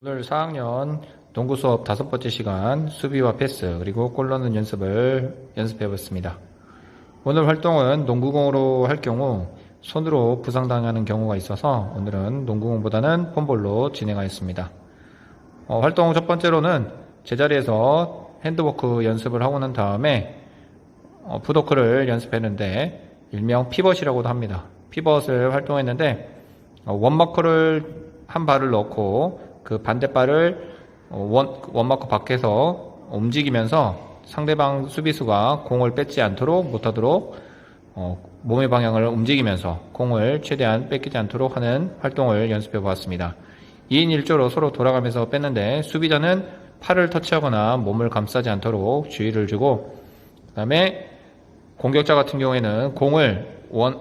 오늘 4학년 농구 수업 다섯 번째 시간 수비와 패스 그리고 골 넣는 연습을 연습해 봤습니다. 오늘 활동은 농구공으로 할 경우 손으로 부상당하는 경우가 있어서 오늘은 농구공보다는 폼볼로 진행하였습니다. 어, 활동 첫 번째로는 제자리에서 핸드워크 연습을 하고 난 다음에 어, 푸도크를 연습했는데 일명 피벗이라고도 합니다. 피벗을 활동했는데 어, 원마커를 한 발을 넣고 그 반대발을 어, 원, 원마커 밖에서 움직이면서 상대방 수비수가 공을 뺏지 않도록 못하도록 어, 몸의 방향을 움직이면서 공을 최대한 뺏기지 않도록 하는 활동을 연습해 보았습니다. 2인 1조로 서로 돌아가면서 뺐는데 수비자는 팔을 터치하거나 몸을 감싸지 않도록 주의를 주고 그 다음에 공격자 같은 경우에는 공을 원,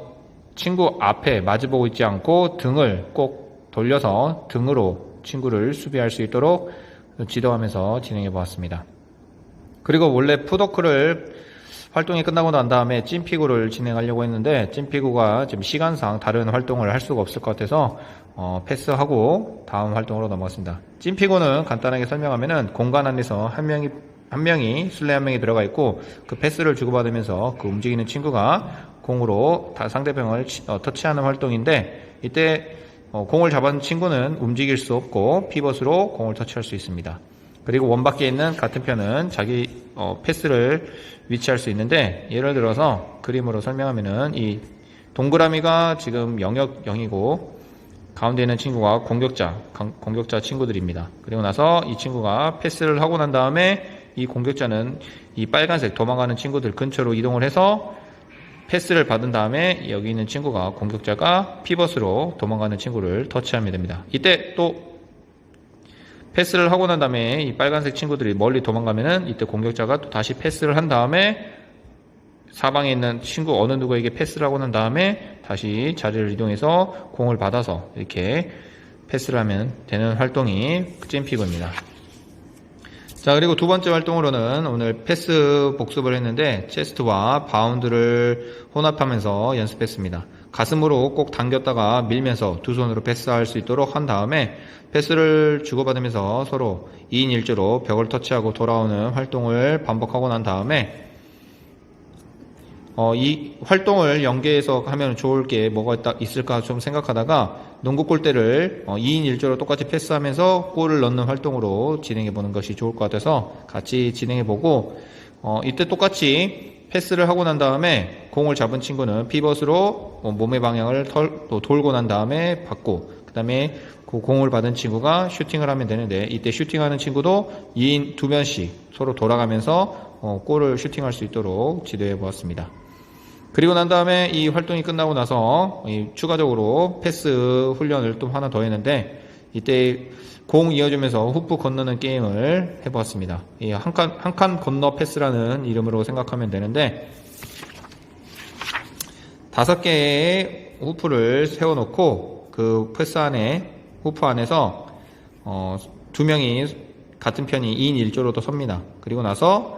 친구 앞에 마주보고 있지 않고 등을 꼭 돌려서 등으로 친구를 수비할 수 있도록 지도하면서 진행해 보았습니다. 그리고 원래 푸더크를 활동이 끝나고 난 다음에 찐피구를 진행하려고 했는데 찐피구가 지금 시간상 다른 활동을 할 수가 없을 것 같아서 어, 패스하고 다음 활동으로 넘어갔습니다. 찐피구는 간단하게 설명하면은 공간 안에서 한 명이 한 명이 술래 한 명이 들어가 있고 그 패스를 주고받으면서 그 움직이는 친구가 공으로 다 상대방을 치- 어, 터치하는 활동인데 이때 어, 공을 잡은 친구는 움직일 수 없고 피벗으로 공을 터치할 수 있습니다. 그리고 원 밖에 있는 같은 편은 자기 어, 패스를 위치할 수 있는데 예를 들어서 그림으로 설명하면은 이 동그라미가 지금 영역 0이고 가운데 있는 친구가 공격자 강- 공격자 친구들입니다. 그리고 나서 이 친구가 패스를 하고 난 다음에 이 공격자는 이 빨간색 도망가는 친구들 근처로 이동을 해서 패스를 받은 다음에 여기 있는 친구가 공격자가 피벗으로 도망가는 친구를 터치하면 됩니다. 이때 또 패스를 하고 난 다음에 이 빨간색 친구들이 멀리 도망가면은 이때 공격자가 또 다시 패스를 한 다음에 사방에 있는 친구 어느 누구에게 패스를 하고 난 다음에 다시 자리를 이동해서 공을 받아서 이렇게 패스를 하면 되는 활동이 잼피그입니다. 자, 그리고 두 번째 활동으로는 오늘 패스 복습을 했는데 체스트와 바운드를 혼합하면서 연습했습니다. 가슴으로 꼭 당겼다가 밀면서 두 손으로 패스할 수 있도록 한 다음에 패스를 주고받으면서 서로 2인 1조로 벽을 터치하고 돌아오는 활동을 반복하고 난 다음에 어, 이 활동을 연계해서 하면 좋을 게 뭐가 있을까 좀 생각하다가 농구 골대를 어, 2인 1조로 똑같이 패스하면서 골을 넣는 활동으로 진행해 보는 것이 좋을 것 같아서 같이 진행해 보고 어, 이때 똑같이 패스를 하고 난 다음에 공을 잡은 친구는 피벗으로 어, 몸의 방향을 털, 또 돌고 난 다음에 받고 그 다음에 그 공을 받은 친구가 슈팅을 하면 되는데 이때 슈팅하는 친구도 2인 두 면씩 서로 돌아가면서 어, 골을 슈팅할 수 있도록 지도해 보았습니다. 그리고 난 다음에 이 활동이 끝나고 나서 이 추가적으로 패스 훈련을 또 하나 더 했는데 이때 공 이어주면서 후프 건너는 게임을 해보았습니다. 이한 칸, 한 칸 건너 패스라는 이름으로 생각하면 되는데 다섯 개의 후프를 세워놓고 그 패스 안에 후프 안에서 어, 두 명이 같은 편이 2인 1조로 또 섭니다. 그리고 나서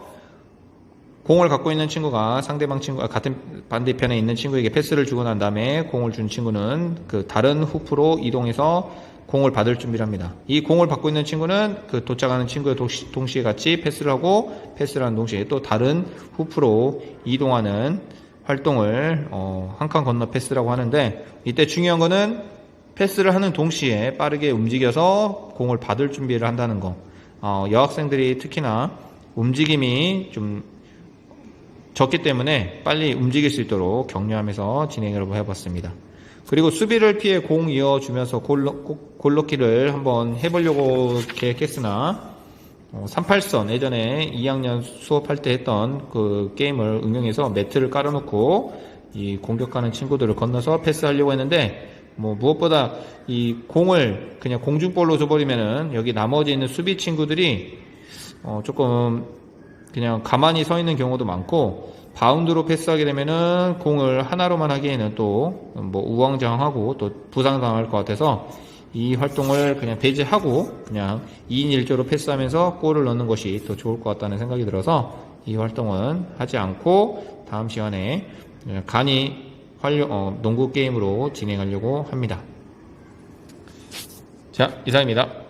공을 갖고 있는 친구가 상대방 친구 아, 같은 반대편에 있는 친구에게 패스를 주고 난 다음에 공을 준 친구는 그 다른 후프로 이동해서 공을 받을 준비를 합니다. 이 공을 받고 있는 친구는 그 도착하는 친구의 동시, 동시에 같이 패스를 하고 패스를 하는 동시에 또 다른 후프로 이동하는 활동을 어, 한 칸 건너 패스라고 하는데 이때 중요한 거는 패스를 하는 동시에 빠르게 움직여서 공을 받을 준비를 한다는 거. 어, 여학생들이 특히나 움직임이 좀 적기 때문에 빨리 움직일 수 있도록 격려하면서 진행을 해봤습니다. 그리고 수비를 피해 공 이어주면서 골, 넣- 골- 골 넣기를 한번 해보려고 계획했으나 어, 38선 예전에 2학년 수업할 때 했던 그 게임을 응용해서 매트를 깔아놓고 이 공격하는 친구들을 건너서 패스하려고 했는데 뭐 무엇보다 이 공을 그냥 공중볼로 줘버리면은 여기 나머지 있는 수비 친구들이 어, 조금 그냥 가만히 서 있는 경우도 많고 바운드로 패스하게 되면은 공을 하나로만 하기에는 또 뭐 우왕좌왕하고 또 부상당할 것 같아서 이 활동을 그냥 배제하고 그냥 2인 1조로 패스하면서 골을 넣는 것이 더 좋을 것 같다는 생각이 들어서 이 활동은 하지 않고 다음 시간에 간이 활용, 어, 농구 게임으로 진행하려고 합니다. 자, 이상입니다.